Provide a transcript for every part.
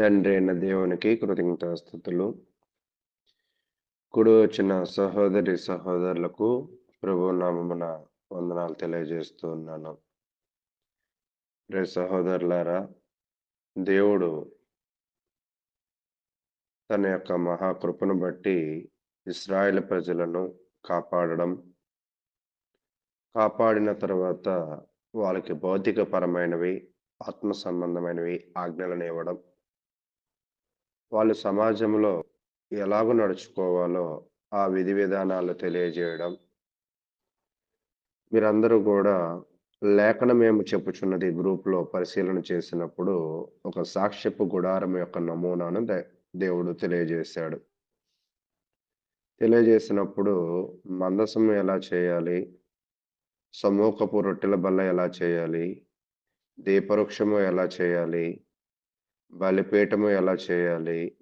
తండ్రి అయిన దేవునికి కృతజ్ఞతాస్థుతులు కుడి వచ్చిన సహోదరి సహోదరులకు ప్రభు నామమున వందనాలు తెలియజేస్తూ ఉన్నాను. రే సహోదరులారా దేవుడు తన యొక్క మహాకృపను బట్టి ఇస్రాయేల్ ప్రజలను కాపాడడం కాపాడిన తర్వాత వాళ్ళకి భౌతికపరమైనవి ఆత్మ సంబంధమైనవి ఆజ్ఞలను ఇవ్వడం వాళ్ళు సమాజంలో ఎలాగో నడుచుకోవాలో ఆ విధి విధానాలు తెలియజేయడం. మీరందరూ కూడా లేఖనం మేము చెప్పుచున్నది గ్రూప్లో పరిశీలన చేసినప్పుడు ఒక సాక్ష్యపు గుడారం యొక్క నమూనాను దే- దేవుడు తెలియజేశాడు. తెలియజేసినప్పుడు మందసం ఎలా చేయాలి? సమూహపు రొట్టెల బల్ల ఎలా చేయాలి? దీపవృక్షము ఎలా చేయాలి? బలిపీఠము ఎలా చేయాలి?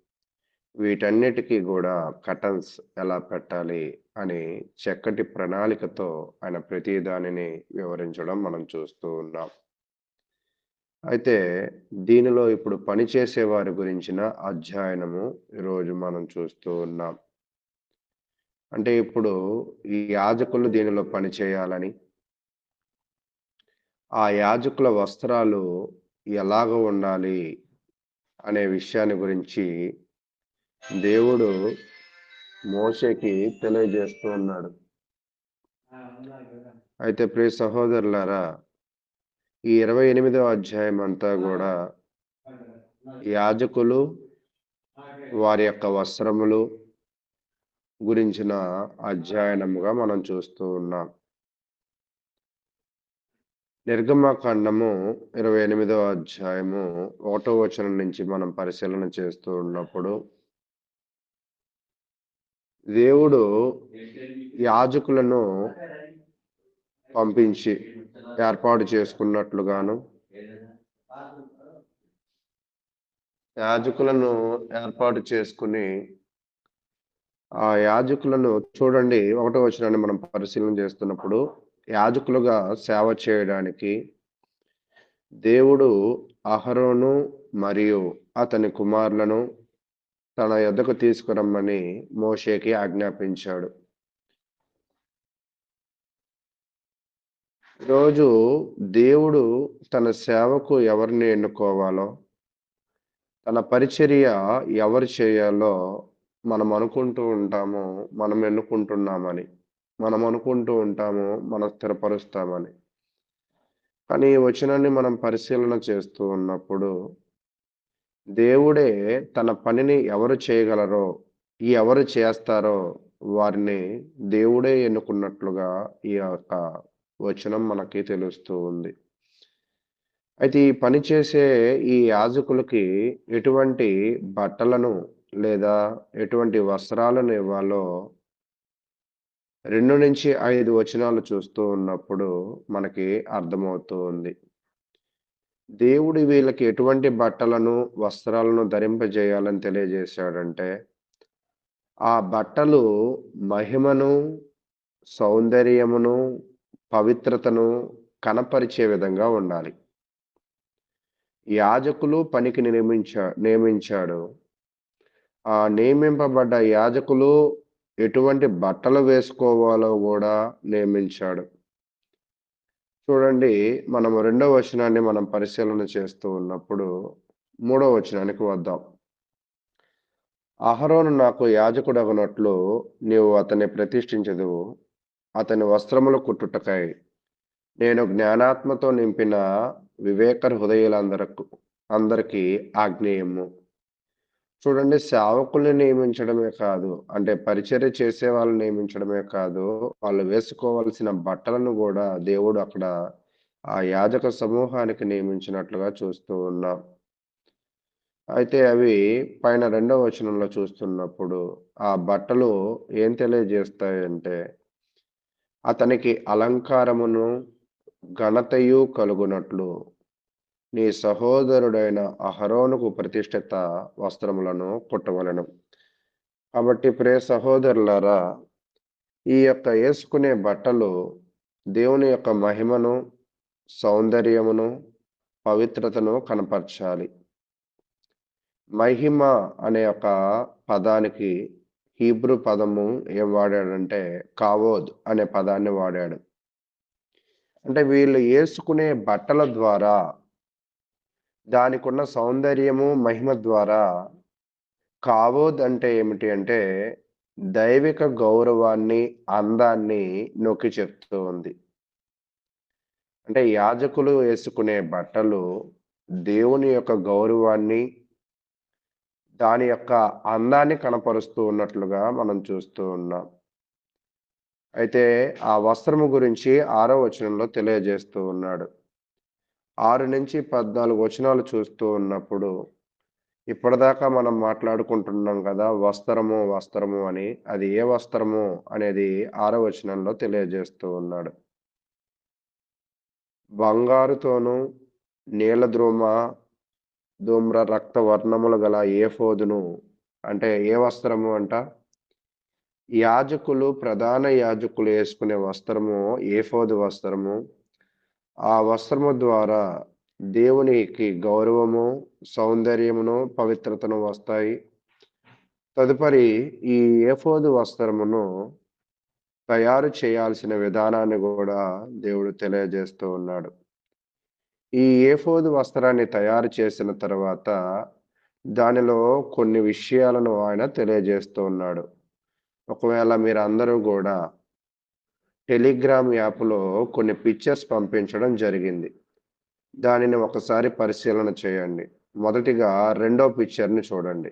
వీటన్నిటికీ కూడా కటన్స్ ఎలా పెట్టాలి అని చక్కటి ప్రణాళికతో ఆయన ప్రతి దానిని వివరించడం మనం చూస్తూ ఉన్నాం. అయితే దీనిలో ఇప్పుడు పనిచేసే వారి గురించిన అధ్యయనము ఈరోజు మనం చూస్తూ ఉన్నాం. అంటే ఇప్పుడు ఈ యాజకులు దీనిలో పని చేయాలని ఆ యాజకుల వస్త్రాలు ఎలాగ ఉండాలి అనే విషయాన్ని గురించి దేవుడు మోషేకి తెలియజేస్తూ ఉన్నాడు. అయితే ప్రియ సహోదరులారా ఈ ఇరవై ఎనిమిదో అధ్యాయం అంతా కూడా యాజకులు వారి యొక్క వస్త్రములు గురించిన అధ్యయనముగా మనం చూస్తూ ఉన్నాం. నిర్గమకాండము ఇరవై ఎనిమిదవ అధ్యాయము ఒకటో వచనం నుంచి మనం పరిశీలన చేస్తూ ఉన్నప్పుడు దేవుడు యాజకులను పంపించి ఏర్పాటు చేసుకున్నట్లుగాను యాజకులను ఏర్పాటు చేసుకుని ఆ యాజకులను చూడండి ఒకటో వచనాన్ని మనం పరిశీలన చేస్తున్నప్పుడు యాజకులుగా సేవ చేయడానికి దేవుడు అహరోను మరియు అతని కుమారులను తన యొద్దకు తీసుకురమ్మని మోషేకి ఆజ్ఞాపించాడు. ఈరోజు దేవుడు తన సేవకు ఎవరిని ఎన్నుకోవాలో తన పరిచర్య ఎవరు చేయాలో మనం అనుకుంటూ ఉంటాము మనం ఎన్నుకుంటున్నామని. మనం అనుకుంటూ ఉంటాము మనం స్థిరపరుస్తామని. కానీ ఈ వచనాన్ని మనం పరిశీలన చేస్తూ ఉన్నప్పుడు దేవుడే తన పనిని ఎవరు చేయగలరో ఈ ఎవరు చేస్తారో వారిని దేవుడే ఎన్నుకున్నట్లుగా ఈ యొక్క వచనం మనకి తెలుస్తూ ఉంది. అయితే ఈ పని చేసే ఈ యాజకులకి ఎటువంటి బట్టలను లేదా ఎటువంటి వస్త్రాలను ఇవ్వాలో రెండు నుంచి ఐదు వచనాలు చూస్తూ ఉన్నప్పుడు మనకి అర్థమవుతూ ఉంది. దేవుడు వీళ్ళకి ఎటువంటి బట్టలను వస్త్రాలను ధరింపజేయాలని తెలియజేశాడంటే ఆ బట్టలు మహిమను సౌందర్యమును పవిత్రతను కనపరిచే విధంగా ఉండాలి. యాజకులు పనికి నియమించా నియమించాడు. ఆ నియమింపబడ్డ యాజకులు ఎటువంటి బట్టలు వేసుకోవాలో కూడా నియమించాడు. చూడండి మనం రెండవ వచనాన్ని మనం పరిశీలన చేస్తూ ఉన్నప్పుడు మూడవ వచనానికి వద్దాం. అహరోను నాకు యాజకుడగనట్లు నీవు అతన్ని ప్రతిష్ఠించదువు అతని వస్త్రములు కుట్టుటకై. నేను జ్ఞానాత్మతో నింపిన వివేక హృదయులందరకు అందరికీ ఆగ్నేయము. చూడండి సేవకుల్ని నియమించడమే కాదు అంటే పరిచర్య చేసే వాళ్ళని నియమించడమే కాదు వాళ్ళు వేసుకోవాల్సిన బట్టలను కూడా దేవుడు అక్కడ ఆ యాజక సమూహానికి నియమించినట్లుగా చూస్తూ ఉన్నాం. అయితే అవి పైన రెండవ వచనంలో చూస్తున్నప్పుడు ఆ బట్టలు ఏం తెలియజేస్తాయంటే అతనికి అలంకారమును ఘనతయు కలుగునట్లు నీ సహోదరుడైన అహరోనుకు ప్రతిష్ఠిత వస్త్రములను కుట్టవలను. కాబట్టి ప్రే సహోదరులారా ఈ యొక్క వేసుకునే బట్టలు దేవుని యొక్క మహిమను సౌందర్యమును పవిత్రతను కనపరచాలి. మహిమ అనే ఒక పదానికి హీబ్రూ పదము ఏం వాడాడంటే కావోద్ అనే పదాన్ని వాడాడు. అంటే వీళ్ళు వేసుకునే బట్టల ద్వారా దానికున్న సౌందర్యము మహిమ ద్వారా కావోద్ అంటే ఏమిటి అంటే దైవిక గౌరవాన్ని అందాన్ని నొక్కి చెప్తూ ఉంది. అంటే యాజకులు వేసుకునే బట్టలు దేవుని యొక్క గౌరవాన్ని దాని యొక్క అందాన్ని కనపరుస్తూ ఉన్నట్లుగా మనం చూస్తూ ఉన్నాం. అయితే ఆ వస్త్రము గురించి ఆరో వచనంలో తెలియజేస్తూ ఉన్నాడు. ఆరు నుంచి పద్నాలుగు వచనాలు చూస్తూ ఉన్నప్పుడు ఇప్పటిదాకా మనం మాట్లాడుకుంటున్నాం కదా వస్త్రము వస్త్రము అని. అది ఏ వస్త్రము అనేది ఆరో వచనంలో తెలియజేస్తూ ఉన్నాడు. బంగారుతోనూ నీల ద్రోమ ధూమ్ర రక్త వర్ణములు గల ఏఫోదును అంటే ఏ వస్త్రము అంట? యాజకులు ప్రధాన యాజకులు వేసుకునే వస్త్రము ఏఫోదు వస్త్రము. ఆ వస్త్రము ద్వారా దేవునికి గౌరవము సౌందర్యమును పవిత్రతను వస్తాయి. తదుపరి ఈ ఏఫోదు వస్త్రమును తయారు చేయాల్సిన విధానాన్ని కూడా దేవుడు తెలియజేస్తూ ఉన్నాడు. ఈ ఏఫోదు వస్త్రాన్ని తయారు చేసిన తర్వాత దానిలో కొన్ని విషయాలను ఆయన తెలియజేస్తూ ఉన్నాడు. ఒకవేళ మీరు అందరూ కూడా టెలిగ్రామ్ యాప్లో కొన్ని పిక్చర్స్ పంపించడం జరిగింది. దానిని ఒకసారి పరిశీలన చేయండి. మొదటిగా రెండో పిక్చర్ని చూడండి.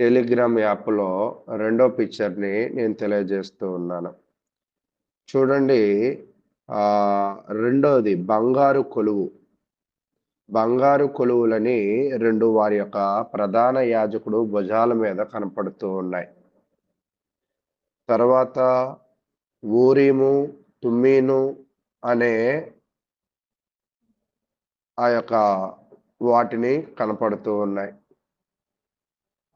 టెలిగ్రామ్ యాప్లో రెండో పిక్చర్ని నేను తెలియజేస్తూ ఉన్నాను. చూడండి రెండోది బంగారు కొలువు. బంగారు కొలువులని రెండు వారి యొక్క ప్రధాన యాజకుడు భుజాల మీద కనపడుతూ ఉన్నాయి. తర్వాత ఊరీము తుమ్మీను అనే ఆ యొక్క వాటిని కనపడుతూ ఉన్నాయి.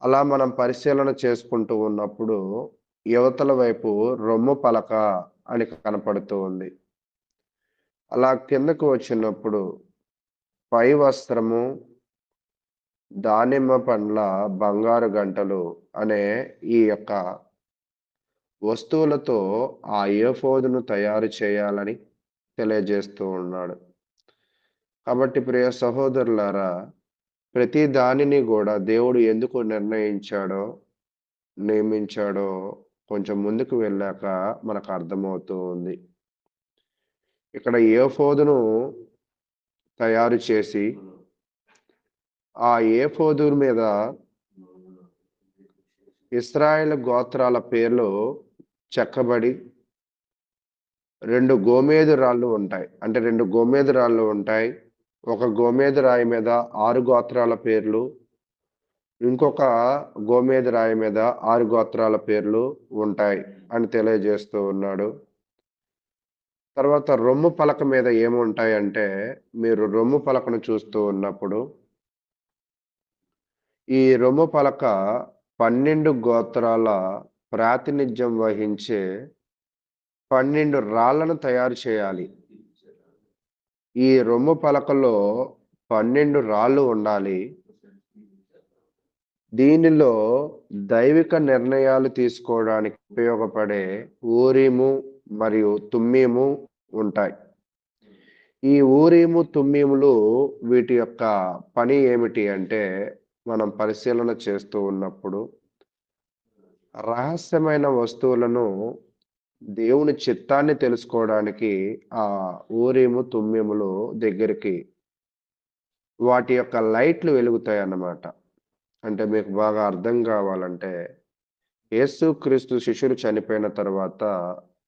అలా మనం పరిశీలన చేసుకుంటూ ఉన్నప్పుడు యువతల వైపు రొమ్ము పలక అని కనపడుతూ ఉంది. అలా కిందకు వచ్చినప్పుడు పై వస్త్రము దానిమ్మ పండ్ల బంగారు గంటలు అనే ఈ యొక్క వస్తువులతో ఆ ఏఫోదును తయారు చేయాలని తెలియజేస్తూ ఉన్నాడు. కాబట్టి ప్రియ సహోదరులారా ప్రతి దానిని కూడా దేవుడు ఎందుకు నిర్ణయించాడో నియమించాడో కొంచెం ముందుకు వెళ్ళాక మనకు అర్థమవుతూ ఉంది. ఇక్కడ ఏఫోదును తయారు చేసి ఆ ఏఫోదు మీద ఇస్రాయేల్ గోత్రాల పేర్లు చెక్కబడి రెండు గోమేదు రాళ్ళు ఉంటాయి. అంటే రెండు గోమేదు రాళ్ళు ఉంటాయి. ఒక గోమేదు రాయి మీద ఆరు గోత్రాల పేర్లు ఇంకొక గోమేదు రాయి మీద ఆరు గోత్రాల పేర్లు ఉంటాయి అని తెలియజేస్తూ ఉన్నాడు. తర్వాత రొమ్ము పలక మీద ఏముంటాయి అంటే మీరు రొమ్ము పలకను చూస్తూ ఉన్నప్పుడు ఈ రొమ్ము పలక పన్నెండు గోత్రాల ప్రాతినిధ్యం వహించే పన్నెండు రాళ్ళను తయారు చేయాలి. ఈ రొమ్ము పలకలో పన్నెండు రాళ్ళు ఉండాలి. దీనిలో దైవిక నిర్ణయాలు తీసుకోవడానికి ఉపయోగపడే ఊరీము మరియు తుమ్మీము ఉంటాయి. ఈ ఊరీము తుమ్మీములు వీటి యొక్క పని ఏమిటి అంటే మనం పరిశీలన చేస్తూ ఉన్నప్పుడు రహస్యమైన వస్తువులను దేవుని చిత్తాన్ని తెలుసుకోవడానికి ఆ ఊరేము తుమ్మెములు దగ్గరికి వాటి యొక్క లైట్లు వెలుగుతాయి అన్నమాట అంటే మీకు బాగా అర్థం కావాలంటే యేసుక్రీస్తు శిష్యులు చనిపోయిన తర్వాత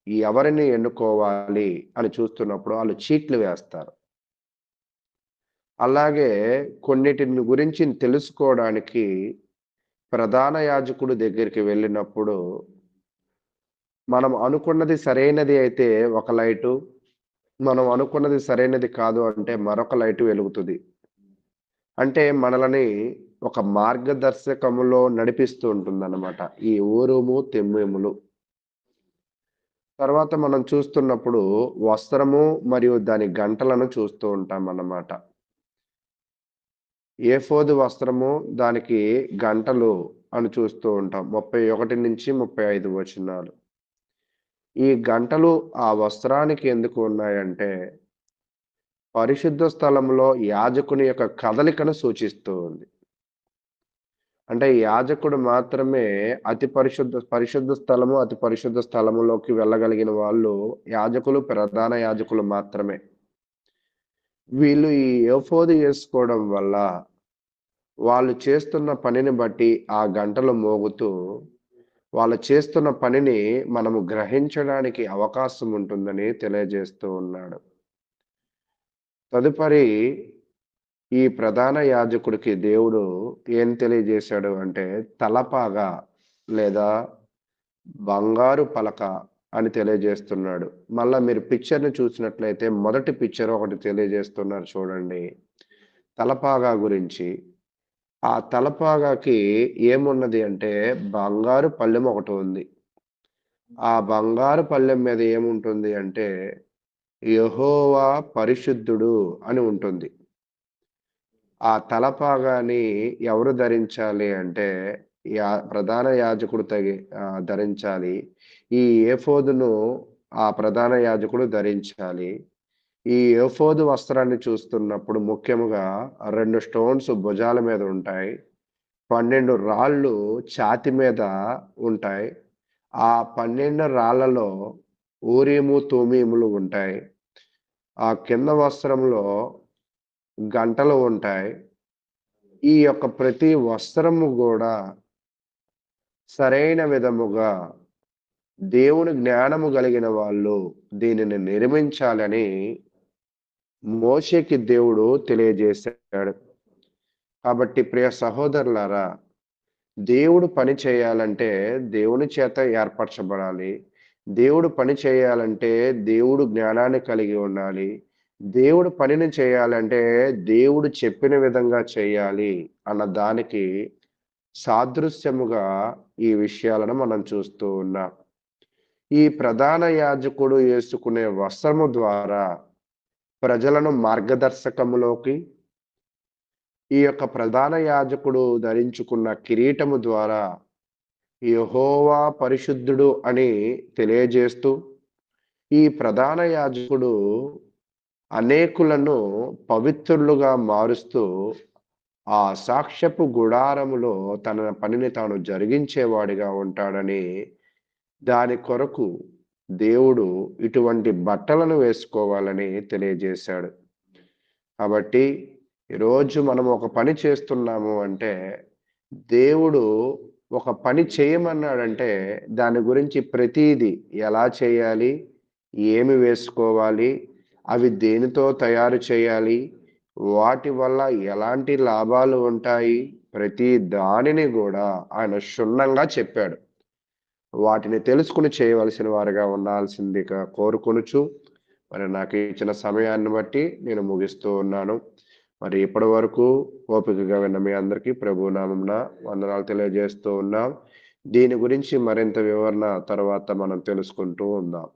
ఎవరిని ఎన్నుకోవాలి అని చూస్తున్నప్పుడు వాళ్ళు చీట్లు వేస్తారు. అలాగే కొన్నిటిని గురించి తెలుసుకోవడానికి ప్రధాన యాజకుడు దగ్గరికి వెళ్ళినప్పుడు మనం అనుకున్నది సరైనది అయితే ఒక లైటు మనం అనుకున్నది సరైనది కాదు అంటే మరొక లైటు వెలుగుతుంది. అంటే మనలని ఒక మార్గదర్శకములో నడిపిస్తూ ఉంటుంది ఈ ఊరుము తెమ్మెములు. తర్వాత మనం చూస్తున్నప్పుడు వస్త్రము మరియు దాని గంటలను చూస్తూ ఉంటాం అన్నమాట ఏఫోదు వస్త్రము దానికి గంటలు అని చూస్తూ ఉంటాం. ముప్పై ఒకటి నుంచి ముప్పై ఐదు వచనాలు. ఈ గంటలు ఆ వస్త్రానికి ఎందుకు ఉన్నాయంటే పరిశుద్ధ స్థలంలో యాజకుని యొక్క కదలికను సూచిస్తూ ఉంది. అంటే యాజకుడు మాత్రమే అతి పరిశుద్ధ పరిశుద్ధ స్థలము అతి పరిశుద్ధ స్థలములోకి వెళ్ళగలిగిన వాళ్ళు యాజకులు ప్రధాన యాజకులు మాత్రమే. వీళ్ళు ఈ ఏఫోది వేసుకోవడం వల్ల వాళ్ళు చేస్తున్న పనిని బట్టి ఆ గంటలు మోగుతూ వాళ్ళు చేస్తున్న పనిని మనము గ్రహించడానికి అవకాశం ఉంటుందని తెలియజేస్తూ ఉన్నాడు. తదుపరి ఈ ప్రధాన యాజకుడికి దేవుడు ఏం తెలియజేశాడు అంటే తలపాగా లేదా బంగారు పలక అని తెలియజేస్తున్నాడు. మళ్ళా మీరు పిక్చర్ని చూసినట్లయితే మొదటి పిక్చర్ ఒకటి తెలియజేస్తున్నారు చూడండి. తలపాగా గురించి ఆ తలపాగాకి ఏమున్నది అంటే బంగారు పళ్ళెం ఒకటి ఉంది. ఆ బంగారు పళ్ళెం మీద ఏముంటుంది అంటే యహోవా పరిశుద్ధుడు అని ఉంటుంది. ఆ తలపాగాని ఎవరు ధరించాలి అంటే యా ప్రధాన యాజకుడు తగి ధరించాలి. ఈ ఏఫోదును ఆ ప్రధాన యాజకుడు ధరించాలి. ఈ ఏఫోదు వస్త్రాన్ని చూస్తున్నప్పుడు ముఖ్యముగా రెండు స్టోన్స్ భుజాల మీద ఉంటాయి పన్నెండు రాళ్ళు ఛాతి మీద ఉంటాయి. ఆ పన్నెండు రాళ్ళలో ఊరీము తూమీములు ఉంటాయి. ఆ కింద వస్త్రంలో గంటలు ఉంటాయి. ఈ యొక్క ప్రతి వస్త్రము కూడా సరైన విధముగా దేవుని జ్ఞానము కలిగిన వాళ్ళు దీనిని నిర్మించాలని మోషేకి దేవుడు తెలియజేశాడు. కాబట్టి ప్రియ సహోదరులారా దేవుడు పని చేయాలంటే దేవుని చేత ఏర్పరచబడాలి. దేవుడు పని చేయాలంటే దేవుడు జ్ఞానాన్ని కలిగి ఉండాలి. దేవుడు పనిని చేయాలంటే దేవుడు చెప్పిన విధంగా చేయాలి అన్న దానికి సాదృశ్యముగా ఈ విషయాలను మనం చూస్తూ ఉన్నాం. ఈ ప్రధాన యాజకుడు వేసుకునే వస్త్రము ద్వారా ప్రజలను మార్గదర్శకములోకి ఈ యొక్క ప్రధాన యాజకుడు ధరించుకున్న కిరీటము ద్వారా యహోవా పరిశుద్ధుడు అని తెలియజేస్తూ ఈ ప్రధాన యాజకుడు అనేకులను పవిత్రులుగా మారుస్తూ ఆ సాక్ష్యపు గుడారములో తన పనిని తాను జరిగించేవాడిగా ఉంటాడని దాని కొరకు దేవుడు ఇటువంటి బట్టలను వేసుకోవాలని తెలియజేశాడు. కాబట్టి ఈరోజు మనం ఒక పని చేస్తున్నాము అంటే దేవుడు ఒక పని చేయమన్నాడంటే దాని గురించి ప్రతీది ఎలా చేయాలి ఏమి వేసుకోవాలి అవి దేనితో తయారు చేయాలి వాటి వల్ల ఎలాంటి లాభాలు ఉంటాయి ప్రతి దానిని కూడా ఆయన క్షుణ్ణంగా చెప్పాడు. వాటిని తెలుసుకుని చేయవలసిన వారిగా ఉండాల్సిందిగా కోరుకొనుచు మరి నాకు ఇచ్చిన సమయాన్ని బట్టి నేను ముగిస్తూ ఉన్నాను. మరి ఇప్పటి వరకు ఓపికగా విన్న మీ అందరికీ ప్రభు నామంన వందనాలు తెలియజేస్తూ ఉన్నాం. దీని గురించి మరింత వివరణ తర్వాత మనం తెలుసుకుంటూ ఉందాం.